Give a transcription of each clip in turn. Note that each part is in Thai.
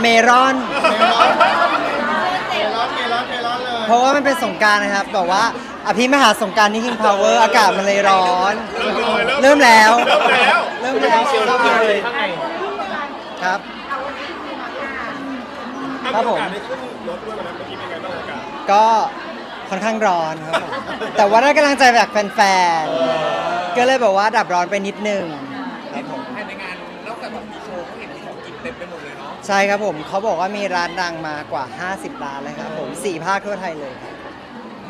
เมรอนเมลอนเมลอนเมลอนเมลอนเมลอนเลยเพราะว่ามันเป็นสงกรารนะครับแบบว่าอภิมหาสงกรารที่ King Power อากาศมันเลยร้อน เริ่มแล้ว เริ่มแล้วครับ ครับผมได้ขึ้นรถด้วยวันนั้นเมื่อกี้เป็นไงบ้างอากาศก็ค่อนข้างร้อนครับผมแต่ว่าได้กำลังใจจากแฟนๆ ก็เลยแบบว่าดับร้อนไปนิดนึงครับผม ภายในงานนอกจากแบบมีโชว์เขาเห็นมีของกิน เต็มไปหมดเลยเนาะใช่ครับผมเขาบอกว่ามีร้านดังมากว่า 50 ร้านเลยครับผมสี่ภาคทั่วไทยเลยครับ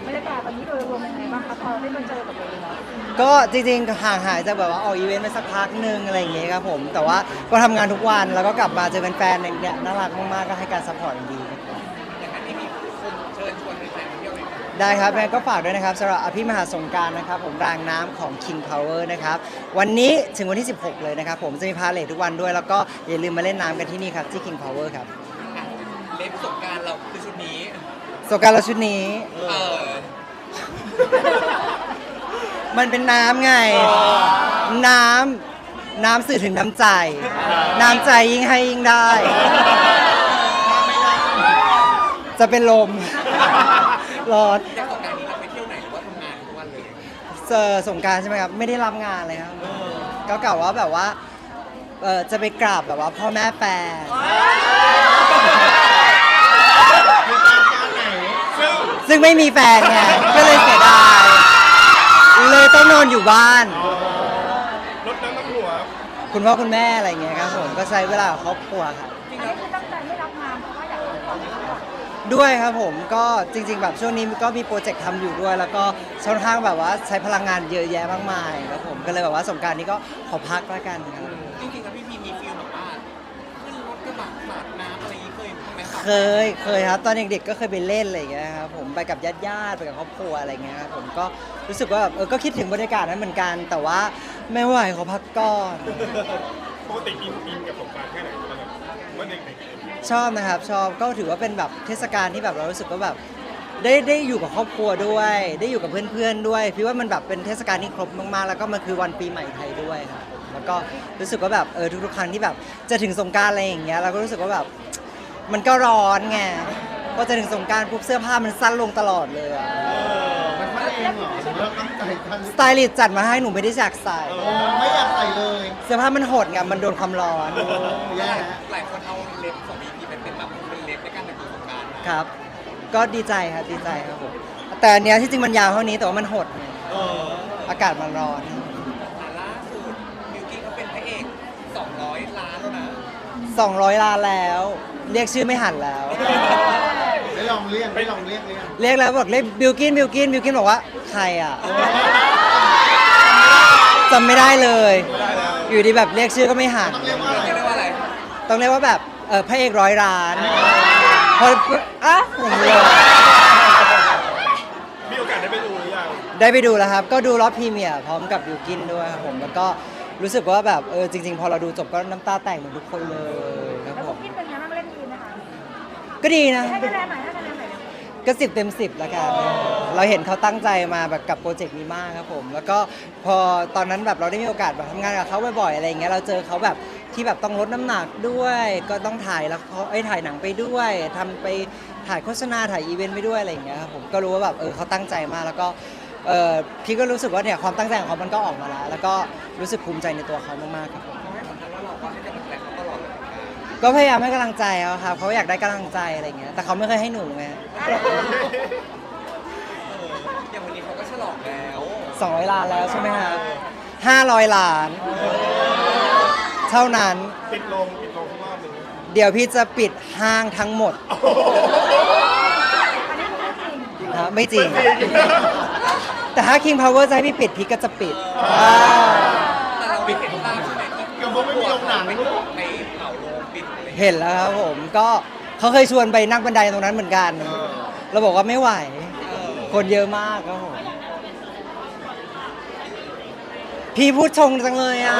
บรรยากาศตอนนี้โดยรวมเป็นไงบ้างคะพอได้มาเจอกับตัวเองแล้วก็จริงๆห่างหายจากแบบว่าออกอีเวนต์ไปสักพักหนึ่งอะไรอย่างเงี้ยครับผม แต่ว่าก็ทำงานทุกวันแล้วก็กลับมาเจอแฟนๆเนี่ยน่ารักมากๆก็ให้การซัพพอร์ตอย่างดีครับ ได้ครับงั้นก็ฝากด้วยนะครับสำหรับอภิมหาสงกรารนะครับ ผมรางน้ำของ King Power นะครับ วันนี้ถึงวันที่ 16 เลยนะครับ ผมจะมีพาเลททุกวันด้วย แล้วก็อย่าลืมมาเล่นน้ำกันที่นี่ครับที่ King Power ครับอะเล็บสงกรารเราคือชุดนี้ สงกรารเราชุดนี้ เออ มันเป็นน้ำไง น้ำน้ำสื่อถึงน้ำใจ น้ำใจยิ่งให้ยิ่งได้ จะเป็นลม ร้อนอย่างสงกรารนี้เราไปเที่ยวไหนหรือว่าทำงานทุกวันเลยเจอสงกรารใช่ไหมครับ ไม่ได้รับงานเลยครับ ก็กล่าวว่าแบบว่าเออจะไปกราบแบบว่าพ่อแม่แฟนมีการการไหนซึ่งซึ่งไม่มีแฟนไงก็เลยเสียดายเลยต้องนอนอยู่บ้าน รถน้ำน้ำหัวคุณพ่อคุณแม่อะไรอย่างเงี้ยครับผมก็ใช้เวลากับครอบครัวครับ อันนี้คือตั้งใจไม่รับงานเพราะว่าอยากทำของนี้ก่อน ด้วยครับผมก็จริง ๆ แบบช่วงนี้ก็มีโปรเจกต์ทำอยู่ด้วย แล้วก็ค่อนข้างแบบว่าใช้พลังงานเยอะแยะมากมายครับผมก็เลยแบบว่าสงกรารนี้ก็ขอพักแล้วกันครับจริงๆแล้วพี่พีมีฟิลแบบว่าขึ้นรถกระบะสาดน้ำอะไรอย่างงี้เคยไหมรับเคยเคยครับ ตอนเด็กๆก็เคยไปเล่นอะไรอย่างเงี้ยครับผมไปกับญาติๆไปกับครอบครัวอะไรเงี้ยครับผมก็รู้สึกว่าแบบเออก็คิดถึงบรรยากาศนั้นเหมือนกัน แต่ว่าไม่ไหวขอพักก่อน ปกติอินอินกับสงกรารแค่ไหน ตอนนั้นเมื่อเด็กๆชอบนะครับชอบก็ถือว่าเป็นแบบเทศกาลที่แบบเรารู้สึกว่าแบบได้ได้อยู่กับครอบครัวด้วย ได้อยู่กับเพื่อนๆด้วยพี่ว่ามันแบบเป็นเทศกาลที่ครบมากๆ แล้วก็มันคือวันปีใหม่ไทยด้วยครับผมแล้วก็รู้สึกว่าแบบเออทุกๆครั้งที่แบบจะถึงสงกรารอะไรอย่างเงี้ยเราก็รู้สึกว่าแบบมันก็ร้อนไงพอจะถึงสงกรารปุ๊บเสื้อผ้ามันสั้นลงตลอดเลยอะมันพลาดเองเหรอหรือเราตั้งใจทันสไตลิสต์จัดมาให้หนูไม่ได้อยากใส่โอ้ไม่อยากใส่เลยเสื้อผ้ามันหดไงมันโดนความร้อนโอ้แย่ฮะ หลายคน เอาเล็บของพีพีเป็นเป็นแบบเป็นเล็บในการแต่งตัวสงกรารนะครับ ก็ดีใจครับดีใจครับผมแต่อันเนี้ยที่จริงมันยาวเท่านี้แต่ว่ามันหดไงเอออากาศมันร้อน แต่ล่าสุดมิวกี้เขาเป็นพระเอก 200 ล้านแล้วนะ 200ล้านแล้ว เรียกชื่อไม่หันแล้ว ได้ลองเรียกได้ลองเรียกเรียกเรียกแล้วบอกเรียกบิลกินบิลกินบิลกินบอกว่าใครอะจำไม่ได้เลย อยู่ดีแบบเรียกชื่อก็ไม่หันต้องเรียกว่าอะไรเรียกว่าอะไรต้องเรียกว่าแบบเออพระเอกร้อยล้านพออะอย่างนี้เลยมีโอกาสได้ไปดูหรือยังได้ไปดูแล้วครับ ก็ดูรอบพรีเมียร์พร้อมกับบิลกินด้วยครับผมแล้วก็รู้สึกว่าแบบเออจริง ๆ พอเราดูจบก็น้ำตาแตกเหมือนทุกคนเลยครับแล้วผมพี่เป็นไงบ้างเล่นดีนะคะก็ดีนะ ให้คะแนนหน่อยให้คะแนนหน่อยก็สิบเต็มสิบแล้วกัน เราเห็นเขาตั้งใจมาแบบกับโปรเจกต์นี้มากครับผม แล้วก็พอตอนนั้นแบบเราได้มีโอกาสแบบทำงานกับเขาบ่อยๆอะไรอย่างเงี้ย เราเจอเขาแบบ ที่แบบต้องลดน้ำหนักด้วย ก็ต้องถ่ายแล้วเขาไอ้ยถ่ายหนังไปด้วยทำไปถ่ายโฆษณาถ่ายอีเวนต์ไปด้วยอะไรอย่างเงี้ยครับผมก็รู้ว่าแบบเออเขาตั้งใจมากแล้วก็เออพี่ก็รู้สึกว่าเนี่ยความตั้งใจของเขามันก็ออกมาแล้ว แล้วก็รู้สึกภูมิใจในตัวเขามากๆครับผมเขาให้สัมภาษณ์ว่าเราก็ให้กำลังใจเขาตลอดเลยเหมือนกันก็พยายามให้กำลังใจเขาครับเขาอยากได้กำลังใจอะไรอย่างเงี้ยแต่เขาไม่เคยให้หนูไงอย่างวันนี้เขาก็ฉลองแล้ว200ล้านแล้วใช่ไหมครับ500ล้าน เท่านั้น ปิดลงปิดลงทุกรอบหนึ่งเดี๋ยวพี่จะปิดห้างทั้งหมดอันนี้คือจริงฮะไม่จริง แต่ถ้า King Power จะให้พี่ปิดพี่ก็จะปิดอ่าแต่เราไม่เห็นภาพใช่ไหมที่กับพวกไม่มีโรงหนังไปลูกไปเผาโรงปิดอะไรอย่างเงี้ยเห็นแล้วครับผมก็เขาเคยชวนไปนั่งบันไดตรงนั้นเหมือนกัน เราบอกว่าไม่ไหว คนเยอะมากครับผมพี่พูดชงจังเลยอะ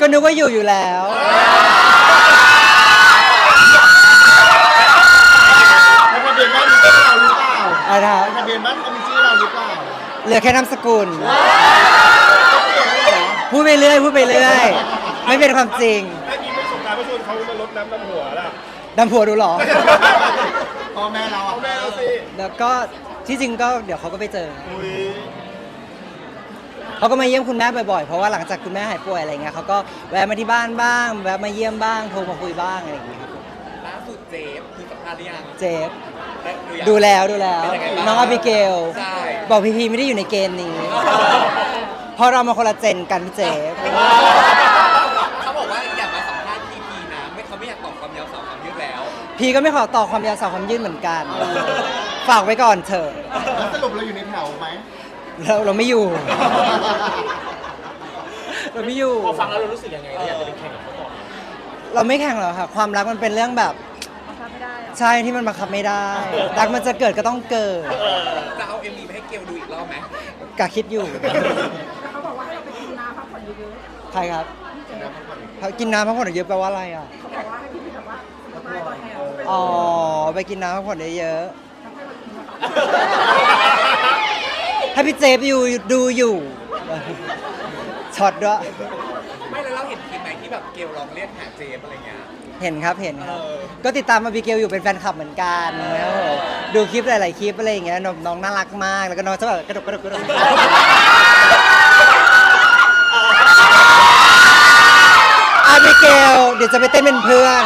ก็นึกว่าอยู่อยู่แล้วในทะเบียนบ้านมีชื่อเราหรือเปล่าอะไรนะครับในทะเบียนบ้านเขามีชื่อเราหรือเปล่าเหลือแค่นามสกุล เขาเปลี่ยนแล้วเหรอพูดไปเรื่อยพูดไปเรื่อย ไม่เป็นความจริงไอ้มีไม่สงกรารไม่ชวนเขามาลดน้ำดำหัวล่ะดำผัวดูเหรอ พ่อแม่เราอะเอาแม่เราสิแล้วก็ที่จริงก็เดี๋ยวเขาก็ไปเจอ อุ้ย เขาก็มาเยี่ยมคุณแม่บ่อยๆ เพราะว่าหลังจากคุณแม่หายป่วยอะไรเงี้ยเขาก็แวะมาที่บ้านบ้าง แวะมาเยี่ยมบ้าง โทรมาคุยบ้างอะไรอย่างเงี้ยครับผมล่าสุดเจฟคือสัมภาษณ์หรือยังเจฟได้ดูยัง ดูแล้วดูแล้ว เป็นยังไงบ้างน้องอบิเกล ใช่ บอกพีพีไม่ได้อยู่ในเกณฑ์นี้ เพราะเรามาคนละเจนกันพี่เจฟ เขาบอกว่าอยากมาสัมภาษณ์พีพีนะไม่เขาไม่อยากตอบความยาวสาวความยืดแล้ว พีก็ไม่ขอต่อความยาวสาวความยืดเหมือนกัน ฝากไว้ก่อนเถอะ แล้วสรุปเราอยู่ในแถวไหม เราเราไม่อยู่ เราไม่อยู่ พอฟังแล้วเรารู้สึกยังไงเราอยากจะเป็นแข่งกับเขาต่อเราไม่แข่งหรอกค่ะความรักมันเป็นเรื่องแบบบังคับไม่ได้อะใช่ที่มันบังคับไม่ได้ รักมันจะเกิดก็ต้องเกิดจะเอาเอ็มวีไปให้เกลดูอีกรอบไหมกะคิดอยู่แต่เขาบอกว่าให้เราไปกินน้ำพักผ่อนเยอะใครครับๆพี่เจมส์เขากินน้ำพักผ่อนเยอะแปลว่าอะไรอะเขาบอกว่าให้พี่แบบว่าสบายก่อนแถวไปอ๋อไปกินน้ำพักผ่อนเยอะทำให้เรากินมาๆ ถ้าพี่เจฟอยู่ดูอยู่ช็อตด้วยไม่แล้วเราเห็นคลิปไหมที่แบบเกลลองเรียกหาเจฟอะไรเงี้ย เห็นครับเห็นครับ เออ ก็ติดตามมาบิเกลอยู่เป็นแฟนคลับเหมือนกันนะครับผมดูคลิปหลาย ๆ คลิปอะไรอย่างเงี้ยน้องน้องน่ารักมากแล้วก็น้องจะแบบกระดกกระดกกระดกอาบิเกลเดี๋ยวจะไปเต้นเป็นเพื่อน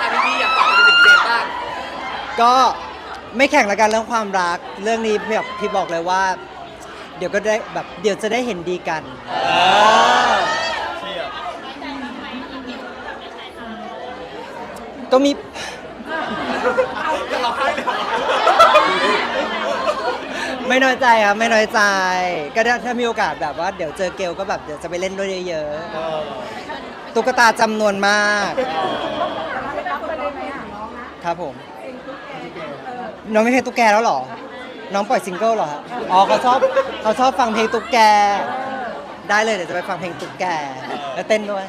อะพีพีอยากฝากอะไรถึงเจฟบ้าง ก็ ไม่แข่งละกันเรื่องความรัก เรื่องนี้แบบพี่บอกเลยว่า เดี๋ยวก็ได้แบบเดี๋ยวจะได้เห็นดีกัน เชียร์ก็มี จะร้องไห้เลยไม่น้อยใจครับไม่น้อยใจ ก็ถ้าถ้ามีโอกาสแบบว่าเดี๋ยวเจอเกลก็แบบเดี๋ยวจะไปเล่นด้วยเยอะๆตุ๊กตาจำนวนมากไม่รับไปเลยไหมอะน้องนะครับผม เองตุ๊กแกเออ น้องไม่เพลงตุ๊กแกแล้วเหรอ น้องปล่อยซิงเกิลเหรอฮะอ๋อเขาชอบเขาชอบฟังเพลงตุ๊กแก ได้เลยเดี๋ยวจะไปฟังเพลงตุ๊กแก แล้วเต้นด้วย